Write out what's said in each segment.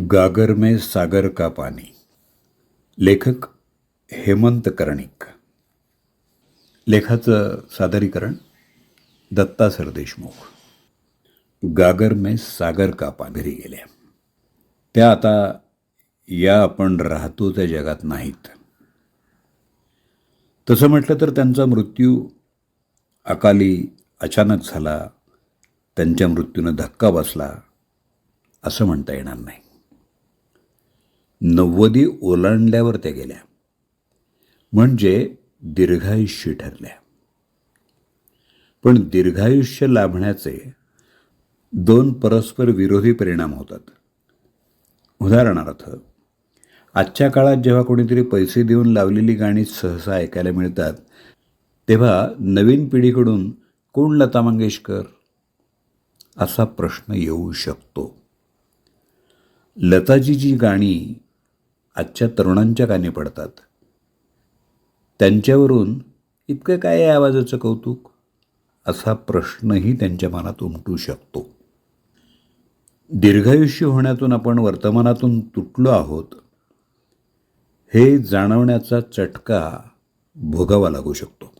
गागर में सागर का पानी। लेखक हेमंत कर्णिक। लेखाचं सादरीकरण दत्ता सरदेशमुख गागर में सागर का पानी घरी गेल्या त्या आता या आपण राहतो त्या जगात नाहीत। तसं म्हटलं तर त्यांचा मृत्यू अकाली अचानक झाला त्यांच्या मृत्यूनं धक्का बसला असं म्हणता येणार नाही. नव्वदी ओलांडल्यावर त्या गेल्या. म्हणजे दीर्घायुष्य ठरल्या. पण दीर्घायुष्य लाभण्याचे दोन परस्पर विरोधी परिणाम होतात. उदाहरणार्थ आजच्या काळात जेव्हा कोणीतरी पैसे देऊन लावलेली गाणी सहसा ऐकायला मिळतात तेव्हा नवीन पिढीकडून कोण लता मंगेशकर? असा प्रश्न येऊ शकतो. लताजी जी गाणी आजच्या तरुणांच्या कानी पडतात. त्यांच्यावरून इतकं काय या आवाजाचं कौतुक? असा प्रश्नही त्यांच्या मनात उमटू शकतो. दीर्घायुष्य होण्यातून आपण वर्तमानातून तुटलो आहोत हे जाणवण्याचा चटका भोगावा लागू शकतो.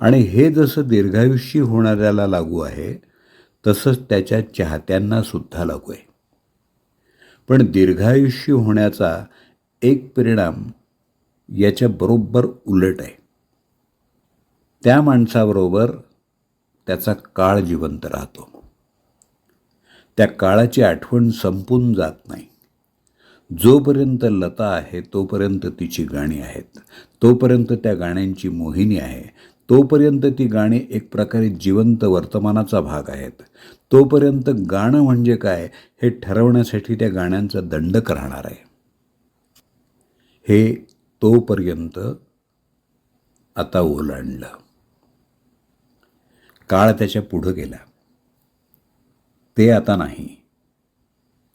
आणि हे जसं दीर्घायुष्य होणाऱ्याला लागू आहे तसंच त्याच्या चाहत्यांना सुद्धा लागू आहे. पण दीर्घायुष्य होण्याचा एक परिणाम याच्या बरोबर उलट आहे. त्या माणसाबरोबर त्याचा काळ जिवंत राहतो. त्या काळाची आठवण संपून जात नाही. जोपर्यंत लता आहे तोपर्यंत तिची गाणी आहेत. तोपर्यंत त्या गाण्यांची मोहिनी आहे. तोपर्यंत ती गाणी एक प्रकारे जिवंत वर्तमानाचा भाग आहेत. तोपर्यंत गाणं म्हणजे काय हे ठरवण्यासाठी त्या गाण्यांचा दंडक राहणार आहे. हे तोपर्यंत आता ओलांडलं. काळ त्याच्या पुढं गेला. ते आता नाही.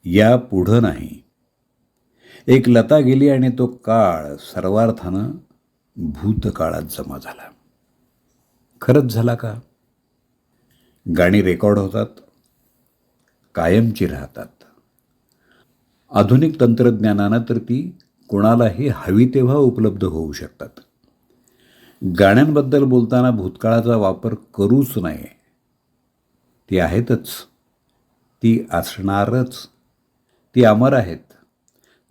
या पुढं नाही. एक लता गेली आणि तो काळ सर्वार्थानं भूतकाळात जमा झाला. खरंच झाला का? गाणी रेकॉर्ड होतात कायमची राहतात. आधुनिक तंत्रज्ञानानं तर ती कोणालाही हवी तेव्हा उपलब्ध होऊ शकतात. गाण्यांबद्दल बोलताना भूतकाळाचा वापर करूच नये. ती आहेतच. ती असणारच. ती अमर आहेत.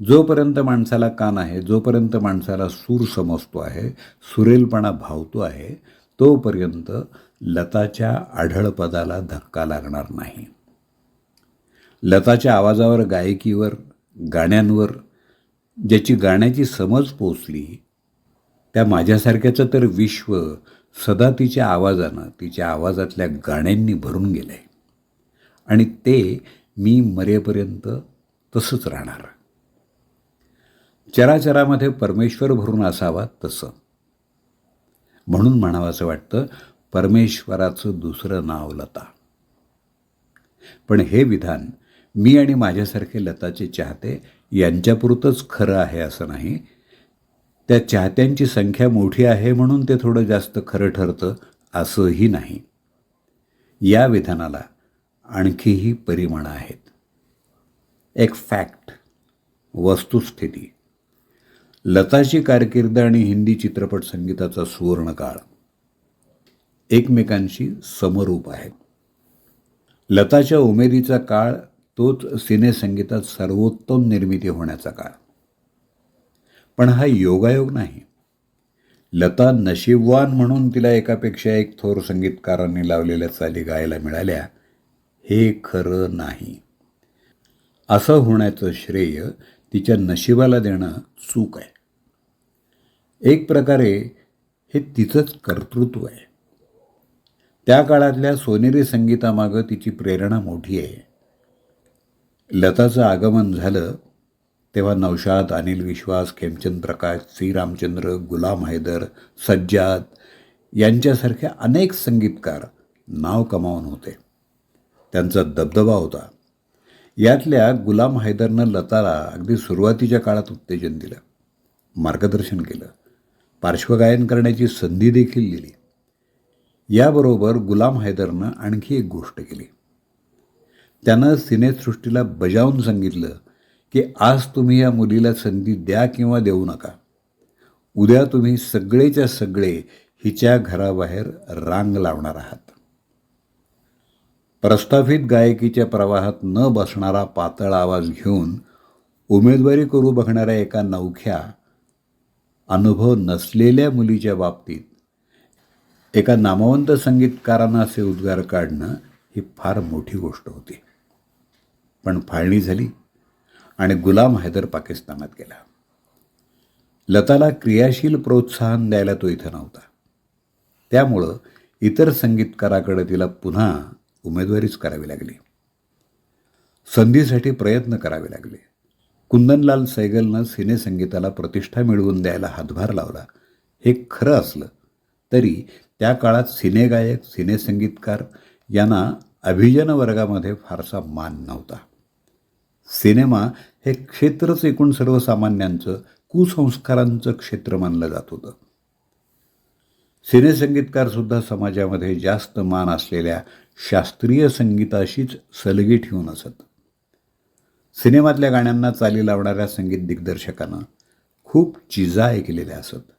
जोपर्यंत माणसाला कान आहे जोपर्यंत माणसाला सूर समजतो आहे सुरेलपणा भावतो आहे तोपर्यंत लताच्या आढळपदाला धक्का लागणार नाही. लताच्या आवाजावर गायकीवर गाण्यांवर ज्याची गाण्याची समज पोचली त्या माझ्यासारख्याचं तर विश्व सदा तिच्या आवाजानं तिच्या आवाजातल्या गाण्यांनी भरून गेलं आहे आणि ते मी मरेपर्यंत तसंच राहणार. चराचरामध्ये परमेश्वर भरून असावा तसं. म्हणून म्हणावं असं वाटतं परमेश्वराचं दुसरं नाव लता. पण हे विधान मी आणि माझ्यासारखे लताचे चाहते यांच्यापुरतंच खरं आहे असं नाही. त्या चाहत्यांची संख्या मोठी आहे म्हणून ते थोडं जास्त खरं ठरतं असंही नाही. या विधानाला आणखीही परिमाणं आहेत. एक फॅक्ट वस्तुस्थिती. लताची कारकीर्द आणि हिंदी चित्रपट संगीताचा सुवर्णकाळ. एकमेकांशी समरूप आहेत. लताच्या उमेदीचा काळ तोच सिनेसंगीतात सर्वोत्तम निर्मिती होण्याचा काळ. पण हा योगायोग नाही. लता नशीबवान म्हणून तिला एकापेक्षा एक थोर संगीतकारांनी लावलेल्या चाली गायला मिळाल्या हे खरं नाही. असं होण्याचं श्रेय तिच्या नशिबाला देणं चूक आहे. एक प्रकारे हे तिचंच कर्तृत्व आहे. त्या काळातल्या सोनेरी संगीतामागं तिची प्रेरणा मोठी आहे. लताचं आगमन झालं तेव्हा नौशाद अनिल विश्वास खेमचंद प्रकाश सी. रामचंद्र गुलाम हैदर सज्जाद यांच्यासारख्या अनेक संगीतकार नाव कमावून होते. त्यांचा दबदबा होता. यातल्या गुलाम हैदरनं लताला अगदी सुरुवातीच्या काळात उत्तेजन दिलं मार्गदर्शन केलं पार्श्वगायन करण्याची संधी देखील दिली. याबरोबर गुलाम हैदरनं आणखी एक गोष्ट केली. त्यानं सिनेसृष्टीला बजावून सांगितलं की आज तुम्ही या मुलीला संधी द्या किंवा देऊ नका. उद्या तुम्ही सगळेच्या सगळे हिच्या घराबाहेर रांग लावणार आहात. प्रस्थापित गायकीच्या प्रवाहात न बसणारा पातळ आवाज घेऊन उमेदवारी करू बघणाऱ्या एका नवख्या अनुभव नसलेल्या मुलीच्या बाबतीत एका नामवंत संगीतकारांना असे उद्गार काढणं ही फार मोठी गोष्ट होती. पण फाळणी झाली आणि गुलाम हैदर पाकिस्तानात गेला. लताला क्रियाशील प्रोत्साहन द्यायला तो इथं नव्हता. त्यामुळं इतर संगीतकाराकडे तिला पुन्हा उमेदवारीच करावी लागली. संधीसाठी प्रयत्न करावे लागले. कुंदनलाल सैगलनं सिनेसंगीताला प्रतिष्ठा मिळवून द्यायला हातभार लावला. हे खरं असलं तरी त्या काळात सिनेगायक सिनेसंगीतकार यांना अभिजन वर्गामध्ये फारसा मान नव्हता. सिनेमा हे क्षेत्रच एकूण सर्वसामान्यांचं कुसंस्कारांचं क्षेत्र मानलं जात होतं. सिनेसंगीतकारसुद्धा समाजामध्ये जास्त मान असलेल्या शास्त्रीय संगीताशीच सलगी ठेवून असत. सिनेमातल्या गाण्यांना चाली लावणाऱ्या संगीत दिग्दर्शकांना खूप चिजा ऐकलेल्या असत.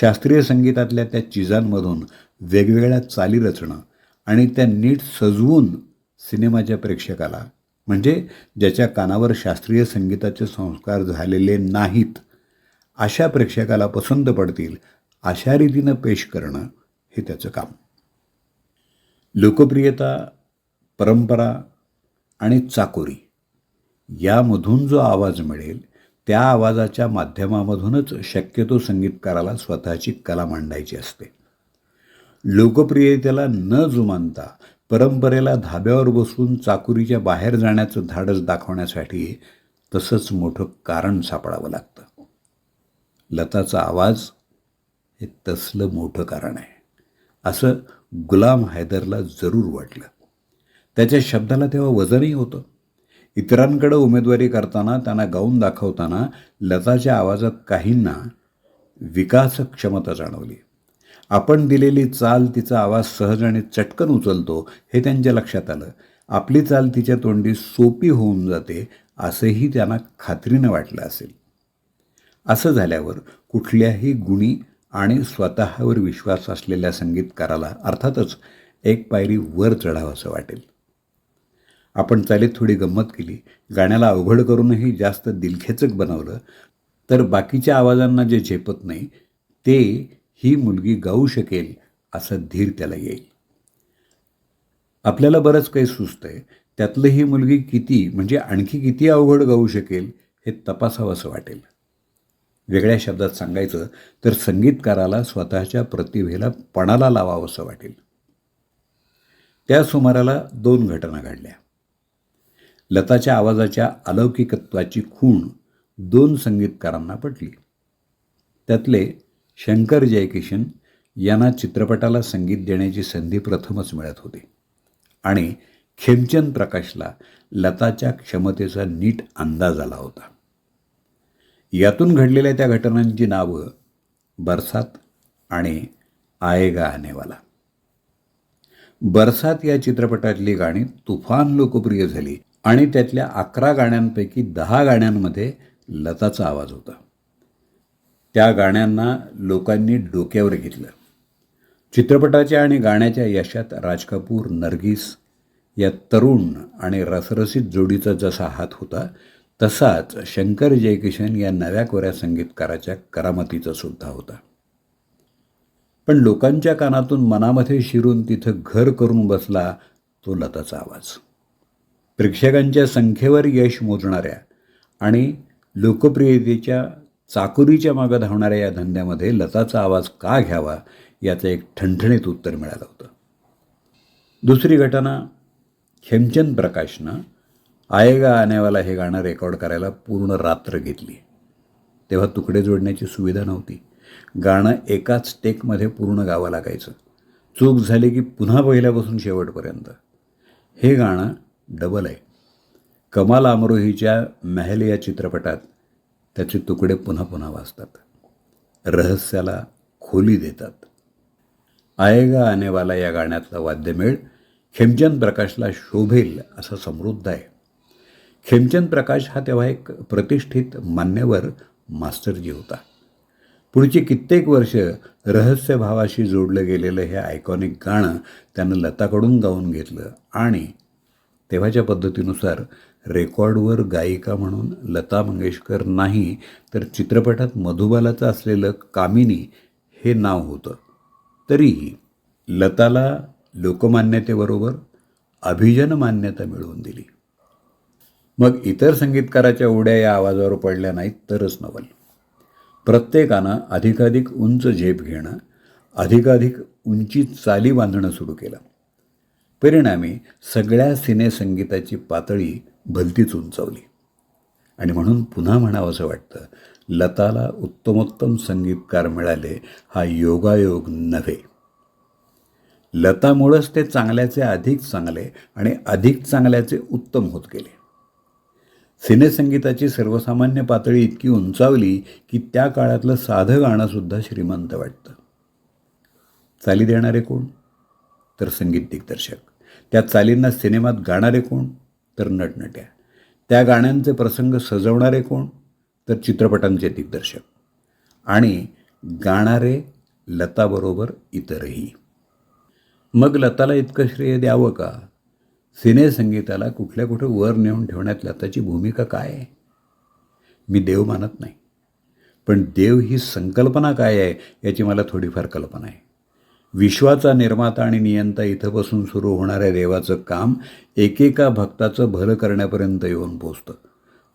शास्त्रीय संगीतातल्या त्या चिजांमधून वेगवेगळ्या चाली रचणं आणि त्या नीट सजवून सिनेमाच्या प्रेक्षकाला म्हणजे ज्याच्या कानावर शास्त्रीय संगीताचे संस्कार झालेले नाहीत अशा प्रेक्षकाला पसंत पडतील अशा रीतीनं पेश करणं हे त्याचं काम. लोकप्रियता परंपरा आणि चाकोरी यामधून जो आवाज मिळेल त्या आवाजाच्या माध्यमामधूनच शक्यतो संगीतकाराला स्वतःची कला मांडायची असते. लोकप्रियतेला न जुमानता परंपरेला धाब्यावर बसून चाकुरीच्या बाहेर जाण्याचं धाडस दाखवण्यासाठी तसंच मोठं कारण सापडावं लागतं. लताचा आवाज हे तसलं मोठं कारण आहे. असं गुलाम हैदरला जरूर वाटलं. त्याच्या शब्दाला तेव्हा वजनही होतं. इतरांकडं उमेदवारी करताना त्यांना गाऊन दाखवताना लताच्या आवाजात काहींना विकास क्षमता जाणवली. आपण दिलेली चाल तिचा आवाज सहज आणि चटकन उचलतो हे त्यांच्या लक्षात आलं. आपली चाल तिच्या तोंडी सोपी होऊन जाते असंही त्यांना खात्रीनं वाटलं असेल. असं झाल्यावर कुठल्याही गुणी आणि स्वतःवर विश्वास असलेल्या संगीतकाराला अर्थातच एक पायरी वर चढावं असं वाटेल. आपण चालीत थोडी गंमत केली. गाण्याला अवघड करूनही जास्त दिलखेचक बनवलं तर बाकीच्या आवाजांना जे झेपत नाही ते ही मुलगी गाऊ शकेल असं धीर त्याला येईल. आपल्याला बरंच काही सुचतंय. त्यातलं ही मुलगी किती म्हणजे आणखी किती अवघड गाऊ शकेल हे तपासावं असं वाटेल. वेगळ्या शब्दात सांगायचं तर संगीतकाराला स्वतःच्या प्रतिभेला पणाला लावावं असं वाटेल. त्या सुमाराला दोन घटना घडल्या. लताच्या आवाजाच्या अलौकिकत्वाची खूण दोन संगीतकारांना पटली. त्यातले शंकर जयकिशन यांना चित्रपटाला संगीत देण्याची संधी प्रथमच मिळत होती आणि खेमचंद प्रकाशला लताच्या क्षमतेचा नीट अंदाज आला होता. यातून घडलेल्या त्या घटनांची नावं बरसात आणि आएगा आनेवाला बरसात या चित्रपटातली गाणी तुफान लोकप्रिय झाली आणि त्यातल्या अकरा गाण्यांपैकी दहा गाण्यांमध्ये लताचा आवाज होता. त्या गाण्यांना लोकांनी डोक्यावर घेतलं. चित्रपटाच्या आणि गाण्याच्या यशात राज कपूर नर्गिस या तरुण आणि रसरसीत जोडीचा जसा हात होता तसाच शंकर जयकिशन या नव्या कोऱ्या संगीतकाराच्या करामतीचा सुद्धा होता. पण लोकांच्या कानातून मनामध्ये शिरून तिथं घर करून बसला तो लताचा आवाज. प्रेक्षकांच्या संख्येवर यश मोजणाऱ्या आणि लोकप्रियतेच्या चाकुरीच्या मागं धावणाऱ्या या धंद्यामध्ये लताचा आवाज का घ्यावा याचं एक ठणठणीत उत्तर मिळालं होतं. दुसरी घटना खेमचंद प्रकाशनं आएगा आनेवाला हे गाणं रेकॉर्ड करायला पूर्ण रात्र घेतली. तेव्हा तुकडे जोडण्याची सुविधा नव्हती. गाणं एकाच टेकमध्ये पूर्ण गावं लागायचं. चूक झाली की पुन्हा पहिल्यापासून शेवटपर्यंत. हे गाणं डबल आहे. कमाल अमरोहीच्या महल या चित्रपटात त्याचे तुकडे पुन्हा पुन्हा वाजतात. रहस्याला खोली देतात. आएगा आनेवाला या गाण्यातला वाद्यमेळ खेमचंद प्रकाशला शोभेल असं समृद्ध आहे. खेमचंद प्रकाश हा तेव्हा एक प्रतिष्ठित मान्यवर मास्टरजी होता. पुढची कित्येक वर्ष रहस्यभावाशी जोडलं गेलेलं हे आयकॉनिक गाणं त्यानं लताकडून गाऊन घेतलं आणि तेव्हाच्या पद्धतीनुसार रेकॉर्डवर गायिका म्हणून लता मंगेशकर नाही तर चित्रपटात मधुबालाचं असलेलं कामिनी हे नाव होतं. तरीही लताला लोकमान्यतेबरोबर अभिजन मान्यता मिळवून दिली. मग इतर संगीतकाराच्या उड्या या आवाजावर पडल्या नाहीत तरच नवल. प्रत्येकानं अधिकाधिक उंच झेप घेणं अधिकाधिक उंची चाली बांधणं सुरू केलं. परिणामी सगळ्या सिनेसंगीताची पातळी भलतीच उंचावली. आणि म्हणून पुन्हा म्हणावंसं वाटतं लताला उत्तमोत्तम संगीतकार मिळाले हा योगायोग नव्हे. लतामुळंच ते चांगल्याचे अधिक चांगले आणि अधिक चांगल्याचे उत्तम होत गेले. सिनेसंगीताची सर्वसामान्य पातळी इतकी उंचावली की त्या काळातलं साधं गाणंसुद्धा श्रीमंत वाटतं. चाली देणारे कोण? तर संगीत दिग्दर्शक. त्या चालींना सिनेमात गाणारे कोण? तर नटनट्या. त्या गाण्यांचे प्रसंग सजवणारे कोण? तर चित्रपटांचे दिग्दर्शक. आणि गाणारे लताबरोबर इतरही. मग लताला इतकं श्रेय द्यावं का? सिनेसंगीताला कुठल्या कुठं वर नेऊन ठेवण्यात लताची भूमिका काय आहे? मी देव मानत नाही. पण देव ही संकल्पना काय आहे याची मला थोडीफार कल्पना आहे. विश्वाचा निर्माता आणि नियंता इथं बसून सुरू होणाऱ्या देवाचं काम एकेका भक्ताचं भलं करण्यापर्यंत येऊन पोचतं.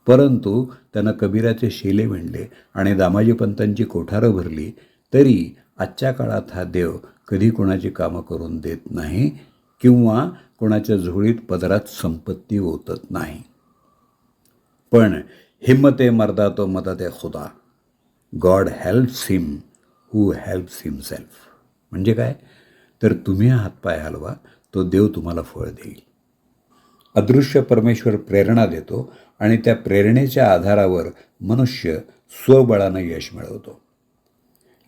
परंतु त्यानं कबीराचे शिले विणले आणि दामाजी पंतांची कोठारं भरली तरी आजच्या काळात हा देव कधी कोणाची कामं करून देत नाही किंवा कोणाच्या झोळीत पदरात संपत्ती ओतत नाही. पण हिम्मते मर्दा तो मदत आहे खुदा. God helps him who helps himself. म्हणजे काय? तर तुम्ही हातपाय हलवा तो देव तुम्हाला फळ देईल. अदृश्य परमेश्वर प्रेरणा देतो आणि त्या प्रेरणेच्या आधारावर मनुष्य स्वबळानं यश मिळवतो.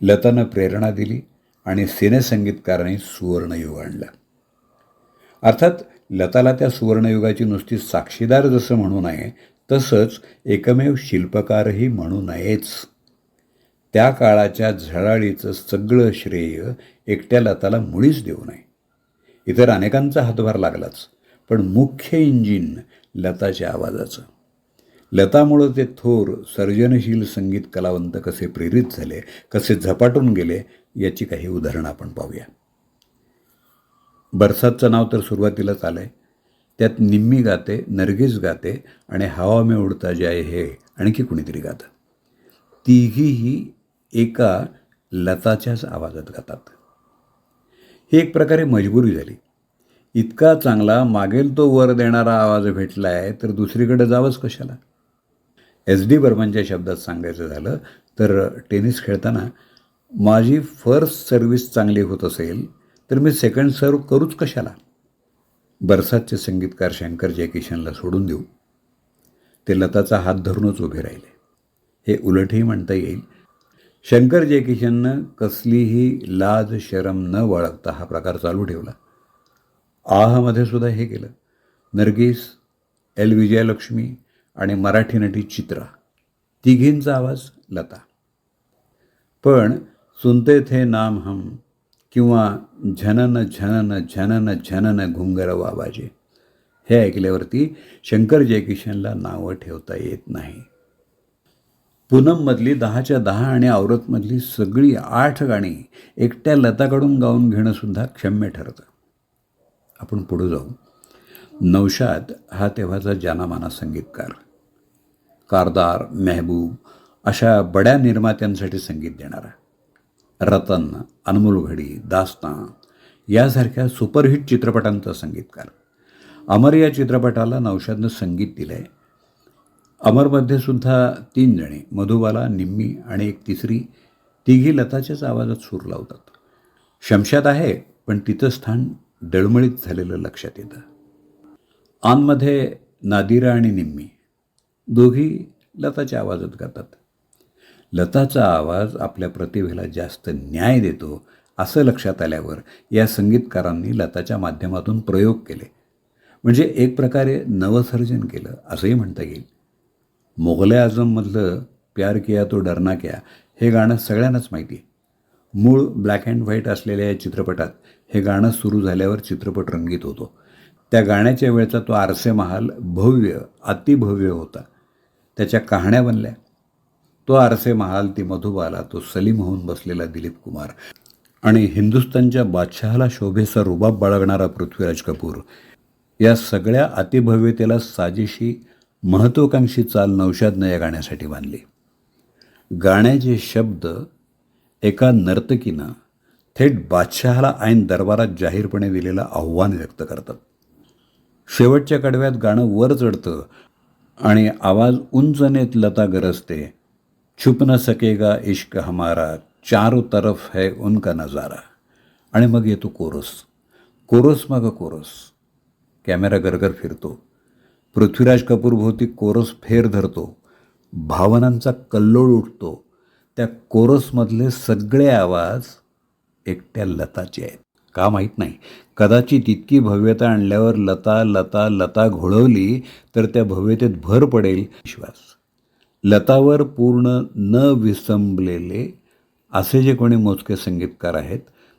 लतानं प्रेरणा दिली आणि सिनेसंगीतकारांनी सुवर्णयुग आणला. अर्थात लताला त्या सुवर्णयुगाची नुसती साक्षीदार जसं म्हणू नये तसंच एकमेव शिल्पकारही म्हणू नयेच. त्या काळाच्या झळाळीचं सगळं श्रेय एकट्या लताला मुळीच देऊ नये. इतर अनेकांचा हातभार लागलाच पण मुख्य इंजिन लताच्या आवाजाचं. लतामुळं ते थोर सर्जनशील संगीत कलावंत कसे प्रेरित झाले कसे झपाटून गेले याची काही उदाहरणं आपण पाहूया. बरसातचं नाव तर सुरुवातीलाच आलं आहे त्यात निम्मी गाते नरगिस गाते आणि हवा में उडता जाय हे आणखी कुणीतरी गातं. तिघीही एका लताच्याच आवाजात गातात. ही एक प्रकारे मजबुरी झाली. इतका चांगला मागेल तो वर देणारा आवाज भेटला आहे तर दुसरीकडे जावंच कशाला? एस डी बर्मनच्या शब्दात सांगायचं झालं तर टेनिस खेळताना माझी फर्स्ट सर्व्हिस चांगली होत असेल तर मी सेकंड सर्व करूच कशाला? बरसातचे संगीतकार शंकर जयकिशनला सोडून देऊ. ते लताचा हात धरूनच उभे राहिले. हे उलटही म्हणता येईल. शंकर जयकिशननं कसलीही लाज शरम न बाळगता हा प्रकार चालू ठेवला. आहमध्ये सुद्धा हे केलं. नरगिस एल. विजयलक्ष्मी आणि मराठी नटी चित्रा. तिघींचा आवाज लता. पण सुनते थे नाम हम किंवा झनन झनन झनन झनन घुंगर आवाजे हे ऐकल्यावरती शंकर जयकिशनला नावं ठेवता येत नाही. पूनममधली दहाच्या दहा आणि आवरतमधली सगळी आठ गाणी एकट्या लताकडून गाऊन घेणंसुद्धा क्षम्य ठरतं. आपण पुढं जाऊ. नौशाद हा तेव्हाचा जानामाना संगीतकार. कारदार मेहबूब अशा बड्या निर्मात्यांसाठी संगीत देणारा. रतन अनमोल घडी दास्तां यासारख्या सुपरहिट चित्रपटांचा संगीतकार. अमर या चित्रपटाला नौशादनं संगीत दिलं आहे अमरमध्ये सुद्धा तीन जणी मधुबाला निम्मी आणि एक तिसरी तिघी लताच्याच आवाजात सूर लावतात. शमशात आहे पण तिचं स्थान डळमळीत झालेलं लक्षात येतं. आनमध्ये नादिरा आणि निम्मी दोघी लताच्या आवाजात गातात. लताचा आवाज आपल्या प्रतिभेला जास्त न्याय देतो असं लक्षात आल्यावर या संगीतकारांनी लताच्या माध्यमातून प्रयोग केले. म्हणजे एक प्रकारे नवसर्जन केलं असंही म्हणता येईल. मोगले आझममधलं प्यार किया तो डरना क्या हे गाणं सगळ्यांनाच माहिती आहे. मूळ ब्लॅक अँड व्हाईट असलेल्या या चित्रपटात हे गाणं सुरू झाल्यावर चित्रपट रंगीत होतो. त्या गाण्याच्या वेळचा तो आरसे महाल भव्य अतिभव्य होता. त्याच्या कहाण्या बनल्या. तो आरसे महाल ती मधुबाला तो सलीम होऊन बसलेला दिलीप कुमार आणि हिंदुस्थानच्या बादशहाला शोभेचा रुबाब बाळगणारा पृथ्वीराज कपूर. या सगळ्या अतिभव्यतेला साजेशी महत्त्वाकांक्षी चाल नौशादनं या गाण्यासाठी बांधली. गाण्याचे शब्द एका नर्तकीनं थेट बादशहाला ऐन दरबारात जाहीरपणे दिलेलं आव्हान व्यक्त करतात. शेवटच्या कडव्यात गाणं वर चढतं आणि आवाज उंच नेत लता गरजते छुप न सकेगा इश्क हमारा चारों तरफ है उनका नजारा। आणि मग येतो कोरस। कोरस मग कोरस। कॅमेरा गरगर फिरतो। पृथ्वीराज कपूर भोवती कोरस फेर धरतो। भावनांचा कल्लोळ उठतो। त्या कोरसमधले सगळे आवाज एकट्या लताचे आहेत। का माहीत नाही। कदाचित इतकी भव्यता आणल्यावर लता लता लता घोळवली तर त्या भव्यतेत भर पडेल विश्वास। लतावर पूर्ण न विसंबलेले असे जे कोणी मोजके संगीतकार आहेत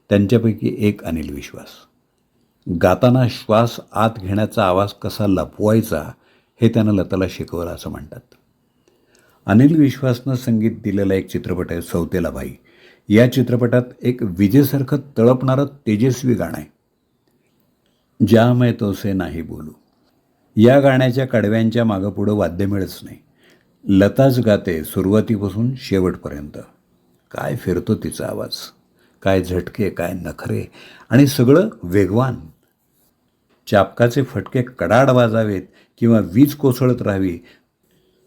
त्यांच्यापैकी एक अनिल विश्वास. गाताना श्वास आत घेण्याचा आवाज कसा लपवायचा हे त्यानं लताला शिकवलं असं म्हणतात. अनिल विश्वासनं संगीत दिलेला एक चित्रपट आहे सौतेला भाई या चित्रपटात एक विजेसारखं तळपणारं तेजस्वी गाणं आहे. ज्या मैं तोसे नाही बोलू. या गाण्याच्या कडव्यांच्या मागं पुढं वाद्य मिळत नाही. लताच गाते सुरुवातीपासून शेवटपर्यंत. काय फिरतो तिचा आवाज? काय झटके काय नखरे? आणि सगळं वेगवान. चापकाचे फटके कडाड वाजावेत किंवा वीज कोसळत राहावी.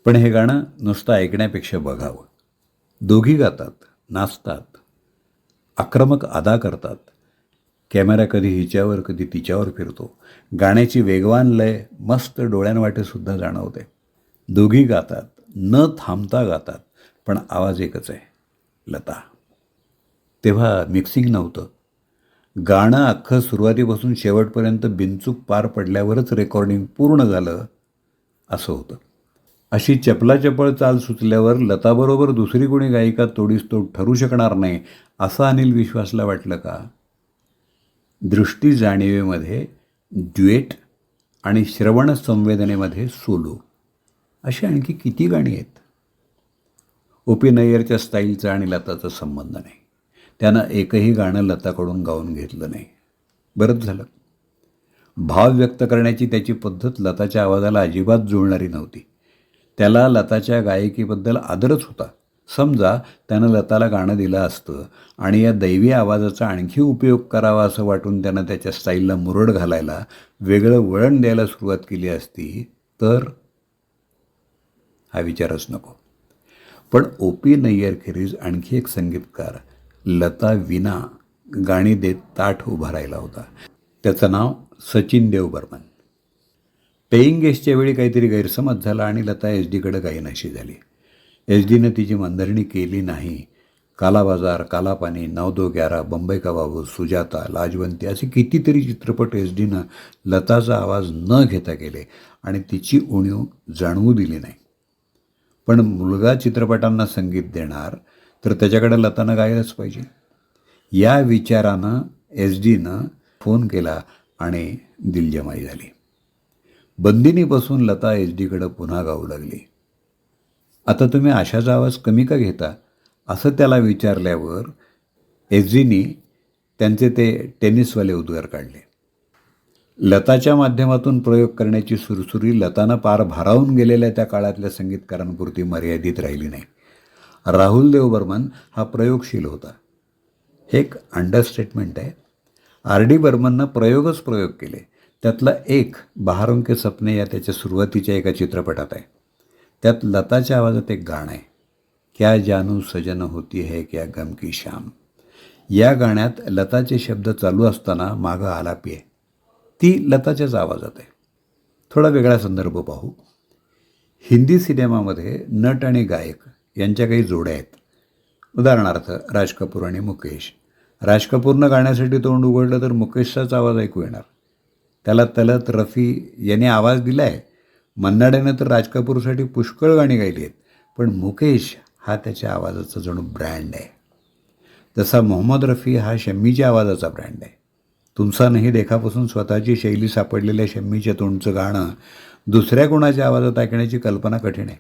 पण हे गाणं नुसतं ऐकण्यापेक्षा बघावं. दोघी गातात नाचतात. आक्रमक अदा करतात. कॅमेरा कधी हिच्यावर कधी तिच्यावर फिरतो. गाण्याची वेगवान लय मस्त डोळ्यांवाटेसुद्धा जाणवते. दोघी गातात न थांबता गातात पण आवाज एकच आहे लता. तेव्हा मिक्सिंग नव्हतं. गाणं अख्खं सुरुवातीपासून शेवटपर्यंत बिनचूक पार पडल्यावरच रेकॉर्डिंग पूर्ण झालं असं होतं. अशी चपलाचपळ चाल सुचल्यावर लताबरोबर दुसरी कोणी गायिका तोडीस तोड ठरू शकणार नाही असं अनिल विश्वासला वाटलं का? दृष्टी जाणीवेमध्ये ड्युएट आणि श्रवण संवेदनेमध्ये सोलो. अशी आणखी किती गाणी आहेत? ओ पी नय्यरच्या स्टाईलचा आणि लताचा संबंध नाही. त्यानं एकही गाणं लताकडून गाऊन घेतलं नाही. बरंच झालं. भाव व्यक्त करण्याची त्याची पद्धत लताच्या आवाजाला अजिबात जुळणारी नव्हती. त्याला लताच्या गायकीबद्दल आदरच होता. समजा त्यानं लताला गाणं दिलं असतं आणि या दैवी आवाजाचा आणखी उपयोग करावा असं वाटून त्यानं त्याच्या स्टाईलला मुरड घालायला वेगळं वळण द्यायला सुरुवात केली असती तर? हा विचारच नको. पण ओ पी नय्यरखेरीज आणखी एक संगीतकार लता विना गाणी देत ताठ उभा राहिला होता. त्याचं नाव सचिन देव बर्मन पेईंग गेस्टच्या वेळी काहीतरी गैरसमज झाला आणि लता एच डीकडे नशी झाली. एच डीनं तिची मंदरणी केली नाही. काला बाजार काला नव दो ग्यारा बंबई का बाबू सुजाता लाजवंती असे कितीतरी चित्रपट एच डीनं लताचा आवाज न घेता गेले आणि तिची उणीव जाणवू दिली नाही. पण मुलगा चित्रपटांना संगीत देणार तर त्याच्याकडे लतानं गायलाच पाहिजे. या विचारानं एस डीनं फोन केला आणि दिलजमाई झाली. बंदिनीपासून लता एच डीकडं पुन्हा गाऊ लागली. आता तुम्ही आशाचा आवाज कमी का घेता? असं त्याला विचारल्यावर एस डीनी त्यांचे ते टेनिसवाले उद्गार काढले. लताच्या माध्यमातून प्रयोग करण्याची सुरसुरी लतानं पार भारावून गेलेल्या त्या काळातल्या संगीतकारांपुरती मर्यादित राहिली नाही. राहुल देव बर्मन हा प्रयोगशील होता. हे एक अंडरस्टेटमेंट आहे. आर डी बर्मननं प्रयोगच प्रयोग केले. त्यातला एक बहारों के सपने या त्याच्या सुरुवातीच्या एका चित्रपटात आहे. त्यात लताच्या आवाजात एक गाणं आहे. क्या जानू सजन होती है क्या गम की या गाण्यात लताचे शब्द चालू असताना मागं आलापी आहे. ती लताच्याच आवाजात आहे. थोडा वेगळा संदर्भ पाहू. हिंदी सिनेमामध्ये नट आणि गायक यांच्या काही जोड्या आहेत. उदाहरणार्थ राज कपूर आणि मुकेश. राज कपूरनं गाण्यासाठी तोंड उघडलं तर मुकेशचाच आवाज ऐकू येणार. त्याला तलत रफी याने आवाज दिला आहे मन्नाड्यानं तर राज कपूरसाठी पुष्कळ गाणी गायली आहेत. पण मुकेश हा त्याच्या आवाजाचा जणू ब्रँड आहे. तसा मोहम्मद रफी हा शम्मीच्या आवाजाचा ब्रँड आहे. तुमचा नाही देखापासून स्वतःची शैली सापडलेल्या शम्मीच्या तोंडचं गाणं दुसऱ्या कोणाच्या आवाजात ऐकण्याची कल्पना कठीण आहे.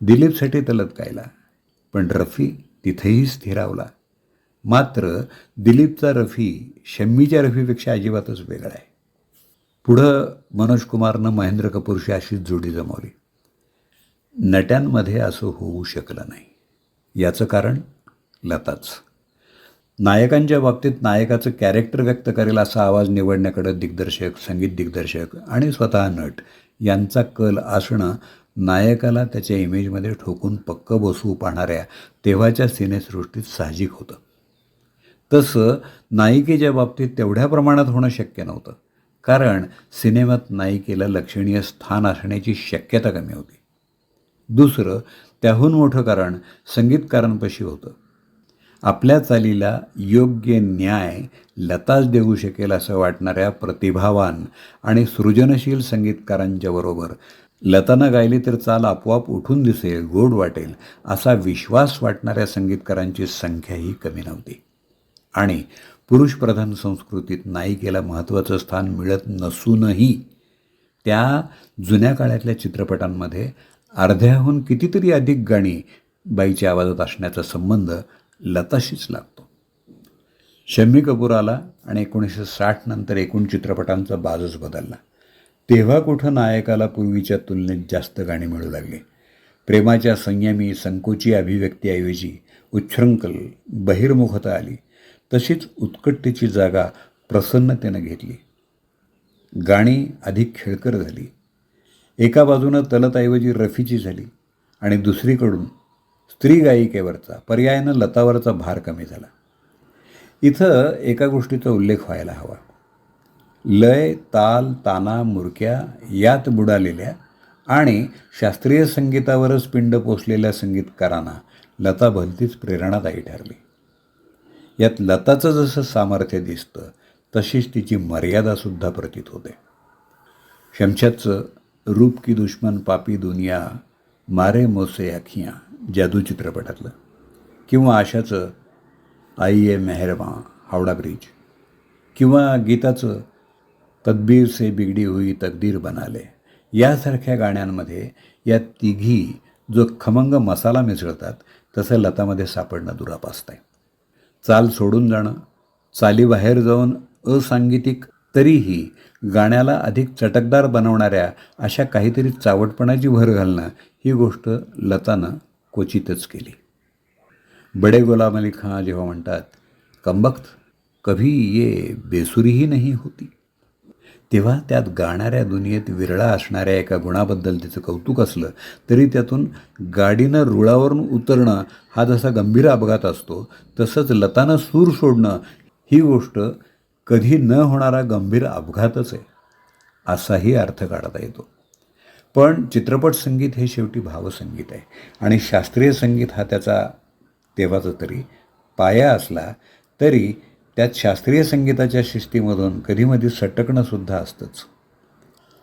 दिलीपसाठी तलत गायला पण रफी तिथेही स्थिरावला. मात्र दिलीपचा रफी शम्मीच्या रफीपेक्षा अजिबातच वेगळा आहे. पुढं मनोज कुमारनं महेंद्र कपूरशी अशीच जोडी जमवली. नट्यांमध्ये असं होऊ शकलं नाही. याचं कारण लताच. नायकांच्या बाबतीत नायकाचं कॅरेक्टर व्यक्त करेल असा आवाज निवडण्याकडं दिग्दर्शक संगीत दिग्दर्शक आणि स्वतः नट यांचा कल असणं नायकाला त्याच्या इमेजमध्ये ठोकून पक्क बसवू पाहणाऱ्या तेव्हाच्या सिनेसृष्टीत साहजिक होतं. तसं नायिकेच्या बाबतीत तेवढ्या प्रमाणात होणं शक्य नव्हतं. कारण सिनेमात नायिकेला लक्षणीय स्थान असण्याची शक्यता कमी होती. दुसरं त्याहून मोठं कारण संगीतकारांपाशी होतं. आपल्या चालीला योग्य न्याय लताच देऊ शकेल असं वाटणाऱ्या प्रतिभावान आणि सृजनशील संगीतकारांच्या बरोबर. लतानं गायली तर चाल आपोआप उठून दिसेल गोड वाटेल असा विश्वास वाटणाऱ्या संगीतकारांची संख्याही कमी नव्हती. आणि पुरुषप्रधान संस्कृतीत नायिकेला महत्त्वाचं स्थान मिळत नसूनही त्या जुन्या काळातल्या चित्रपटांमध्ये अर्ध्याहून कितीतरी अधिक गाणी बाईच्या आवाजात असण्याचा संबंध लताशीच लागतो. शम्मी कपूर आला आणि एकोणीसशे साठ नंतर एकूण चित्रपटांचा बाजच बदलला. तेव्हा कुठं नायकाला पूर्वीच्या तुलनेत जास्त गाणी मिळू लागली? प्रेमाच्या संयमी संकोची अभिव्यक्तीऐवजी उच्छृंखल बहिर्मुखता आली. तशीच उत्कटतेची जागा प्रसन्नतेनं घेतली. गाणी अधिक खेळकर झाली. एका बाजूनं तलतऐवजी रफीची झाली आणि दुसरीकडून स्त्री गायिकेवरचा पर्यायानं लतावरचा भार कमी झाला. इथं एका गोष्टीचा उल्लेख व्हायला हवा. लय ताल ताना मुरक्या यात बुडालेल्या आणि शास्त्रीय संगीतावरच पिंड पोचलेल्या संगीतकारांना लता भलतीच प्रेरणादायी ठरली. यात लताचं जसं सामर्थ्य दिसतं तशीच तिची मर्यादासुद्धा प्रतीत होते. शमशादचं रूप की दुश्मन पापी दुनिया मारे मोसे अखियां. जादू चित्रपटातलं. किंवा आशाचं आई ए मेहरबा हावडा ब्रिज. किंवा गीताचं तदबीर से बिगडी हुई तकदीर बनाले. यासारख्या गाण्यांमध्ये या तिघी जो खमंग मसाला मिसळतात तसं लतामध्ये सापडणं दुरापास्त आहे चाल सोडून जाणं चालीबाहेर जाऊन असांगीतिक तरीही गाण्याला अधिक चटकदार बनवणाऱ्या अशा काहीतरी चावटपणाची भर घालणं ही गोष्ट लतानं क्वचितच केली. बडे गुलाम अली खां जेव्हा म्हणतात कंबक्त कभी ये बेसुरीही नाही होती. तेव्हा त्यात गाणाऱ्या दुनियेत विरळा असणाऱ्या एका गुणाबद्दल तिचं कौतुक असलं तरी त्यातून गाडीनं रुळावरून उतरणं हा जसा गंभीर अपघात असतो तसंच लतानं सूर सोडणं ही गोष्ट कधी न होणारा गंभीर अपघातच आहे असाही अर्थ काढता येतो. पण चित्रपट संगीत हे शेवटी भावसंगीत आहे. आणि शास्त्रीय संगीत हा त्याचा तेव्हाचा तरी पाया असला तरी त्यात शास्त्रीय संगीताच्या शिस्तीमधून कधीमधी सटकणंसुद्धा असतंच.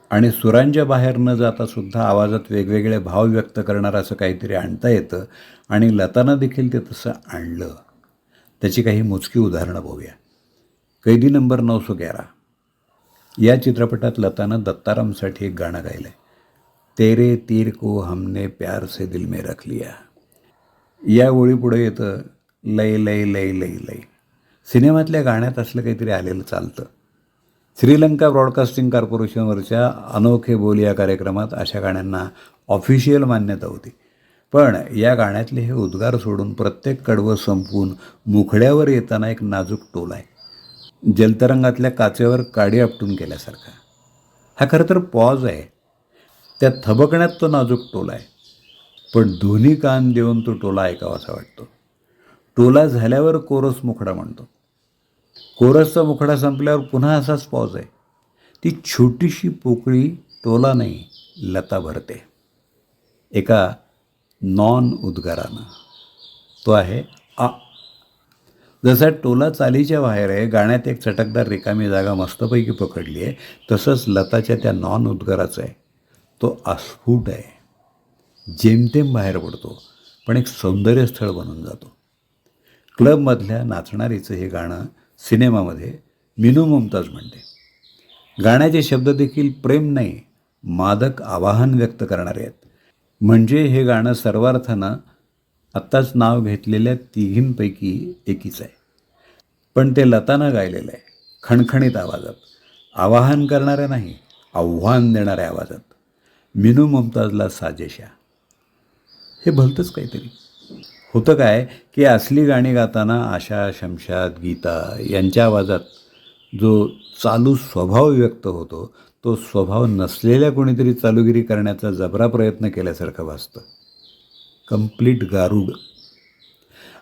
आणि सुरांच्या बाहेर न जाता सुद्धा आवाजात वेगवेगळे भाव व्यक्त करणारं असं काहीतरी आणता येतं आणि लतानं देखील ते तसं आणलं. त्याची काही मोजकी उदाहरणं बघूया. कैदी नंबर नऊ सो ग्यारा. या चित्रपटात लतानं दत्तारामसाठी एक गाणं गायलं आहे तेरे तीर को हमने प्यार से दिल में रख लिया। या ओळी पुढे येतं लय लय लय लय लय. सिनेमातल्या गाण्यात असलं काहीतरी आलेलं चालतं. श्रीलंका ब्रॉडकास्टिंग कॉर्पोरेशनवरच्या अनोखे बोल या कार्यक्रमात अशा गाण्यांना ऑफिशियल मान्यता होती. पण या गाण्यातले हे उद्गार सोडून प्रत्येक कडवं संपवून मुखड्यावर येताना एक नाजूक टोल आहे. जलतरंगातल्या काचेवर काडी आपटून केल्यासारखा. हा खरं तर पॉज आहे. त्या थबकण्यात तो नाजूक टोला आहे. पण दोन्ही कान देऊन तो टोला ऐकावासा वाटतो. टोला झाल्यावर कोरस मुखडा म्हणतो. कोरसचा मुखडा संपल्यावर पुन्हा असाच पॉज आहे. ती छोटीशी पोकळी टोला नाही लता भरते. एका नॉन उद्गारानं. तो आहे आ. जसा टोला चालीच्या बाहेर आहे गाण्यात एक चटकदार रिकामी जागा मस्तपैकी पकडली आहे तसंच लताच्या त्या नॉन उद्गाराचं आहे. तो अस्फुट आहे. जेमतेम बाहेर पडतो पण एक सौंदर्यस्थळ बनून जातो. क्लबमधल्या नाचणारीचं हे गाणं सिनेमामध्ये मिनू मुमताज म्हणते. गाण्याचे शब्द देखील प्रेम नाही मादक आवाहन व्यक्त करणारे आहेत. म्हणजे हे गाणं सर्वार्थानं आत्ताच नाव घेतलेल्या तिघींपैकी एकीच आहे. पण ते लतानं गायलेलं आहे खणखणीत आवाजात. आवाहन करणाऱ्या नाही आव्हान देणाऱ्या आवाजात. मिनू मुमताजला साजेशा. हे भलतंच काहीतरी. होतं काय की असली गाणी गाताना आशा शमशाद गीता यांच्या आवाजात जो चालू स्वभाव व्यक्त होतो तो स्वभाव नसलेल्या कोणीतरी चालूगिरी करण्याचा जबरा प्रयत्न केल्यासारखं भासतं. कंप्लीट गारूड.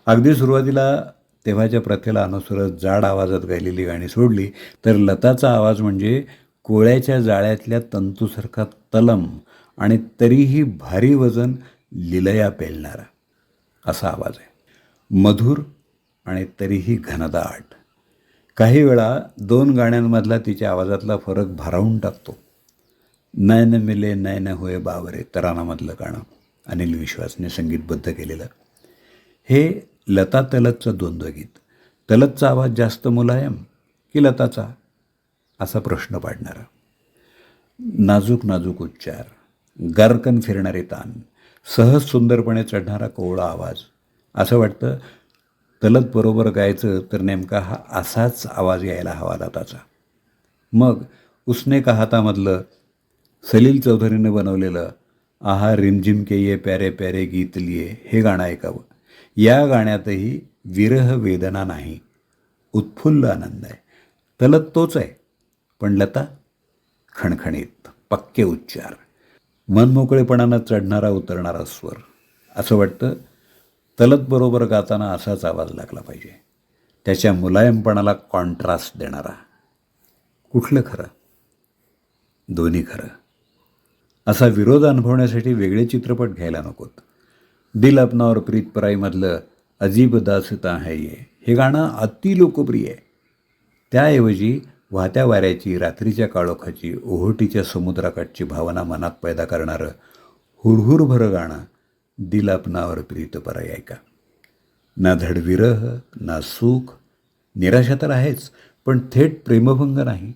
अगदी सुरुवातीला तेव्हाच्या प्रथेला अनुसरत जाड आवाजात गायलेली गाणी सोडली तर लताचा आवाज म्हणजे कोळ्याच्या जाळ्यातल्या तंतूसारखा तलम आणि तरीही भारी वजन लिलया पेलणारा असा आवाज आहे. मधुर आणि तरीही घनदाट. काही वेळा दोन गाण्यांमधला तिच्या आवाजातला फरक भारावून टाकतो. नयन मिले नयन होय बावरे तरानामधलं गाणं अनिल विश्वासने संगीतबद्ध केलेलं. हे लता तलतचं द्वंद्वगीत तलतचा आवाज जास्त मुलायम की लताचा? असा प्रश्न पाडणारा. नाजूक नाजूक उच्चार गारकन फिरणारे तान सहज सुंदरपणे चढणारा कोवळा आवाज असं वाटतं तलत बरोबर गायचं तर नेमका हा असाच आवाज यायला हवा दाताचा. मग उसने का हातामधलं सलील चौधरीनं बनवलेलं आहा रिमझिम के ये प्यारे प्यारे गीत लिये हे गाणं ऐकावं. या गाण्यातही विरह वेदना नाही उत्फुल्ल आनंद आहे. तलत तोच आहे. पण लता खणखणीत पक्के उच्चार. मनमोकळेपणानं चढणारा उतरणारा स्वर. असं वाटतं तलतबरोबर गाताना असाच आवाज लागला पाहिजे. त्याच्या मुलायमपणाला कॉन्ट्रास्ट देणारा. कुठलं खरं? दोन्ही खरं. असा विरोध अनुभवण्यासाठी वेगळे चित्रपट घ्यायला नकोत. दिल अपनावर प्रीत पराईमधलं अजीब दासता है ये. हे गाणं अति लोकप्रिय आहे. त्याऐवजी वाहत्या वाऱ्याची रात्रीच्या काळोखाची ओहोटीच्या समुद्राकाठची भावना मनात पैदा करणारं हुरहुरभरं गाणं दिलापनावर प्रीत पराय ऐका. ना धड विरह ना सुख निराशा तर आहेच पण थेट प्रेमभंग नाही.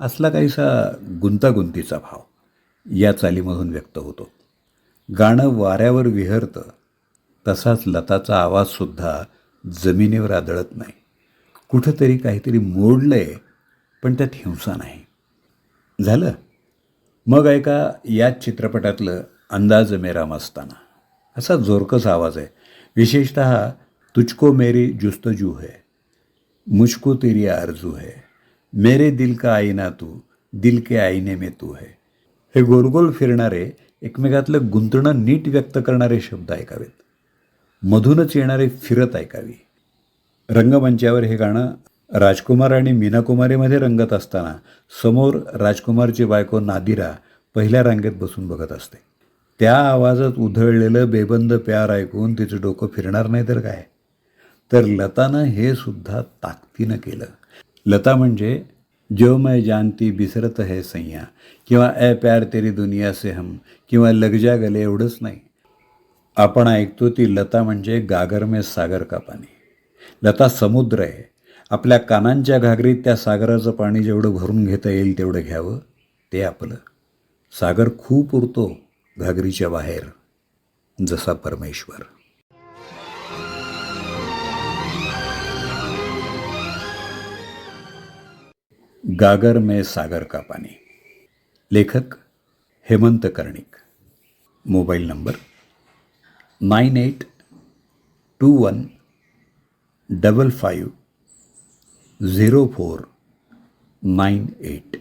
असला काहीसा गुंतागुंतीचा भाव या चालीमधून व्यक्त होतो. गाणं वाऱ्यावर विहरतं तसाच लताचा आवाजसुद्धा जमिनीवर आदळत नाही. कुठंतरी काहीतरी मोडलं आहे पण त्यात हिंसा नाही. झालं? मग ऐका याच चित्रपटातलं अंदाज मेरा मस्ताना. असा जोरकस आवाज आहे. विशेषत तुझको मेरी जुस्तजू है. मुझको तेरी आरजू है. मेरे दिल का आईना तू दिल के आईने में तू है. हे गोलगोल फिरणारे एकमेकातलं गुंतणं नीट व्यक्त करणारे शब्द ऐकावेत. मधूनच येणारे फिरत ऐकावी. रंगमंचावर हे गाणं राजकुमार आणि मीनाकुमारीमध्ये रंगत असताना समोर राजकुमारची बायको नादिरा पहिल्या रांगेत बसून बघत असते. त्या आवाजात उधळलेलं बेबंद प्यार ऐकून तिचं डोकं फिरणार नाही तर काय? तर लतानं हे सुद्धा ताकदीनं केलं. लता म्हणजे जो मैं जानती बिसरत है सैया किंवा ए प्यार तेरी दुनिया से हम किंवा लगजा गले एवढंच नाही. आपण ऐकतो ती लता म्हणजे गागर में सागर का पाणी लता समुद्र आहे. आपल्या कानांच्या घागरीत त्या सागराचं पाणी जेवढं भरून घेता येईल तेवढं घ्यावं ते आपलं. सागर खूप उरतो घागरीच्या बाहेर जसा परमेश्वर. गागर में सागर का पाणी लेखक Hemant Karnik. Mobile number nine eight two one double five zero four nine eight.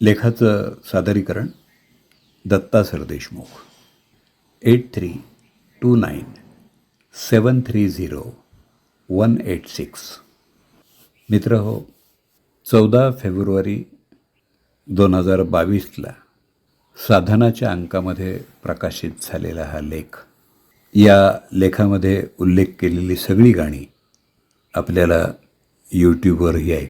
लेखाचं सादरीकरण Datta Sardeshmukh eight three two nine seven three zero one eight six. मित्र हो चौदा फेब्रुवारी दोन हजार बावीसला साधनाच्या अंकामध्ये प्रकाशित झालेला हा लेख. या लेखामध्ये उल्लेख केलेली सगळी गाणी आपल्याला यूट्यूबवरही ऐकता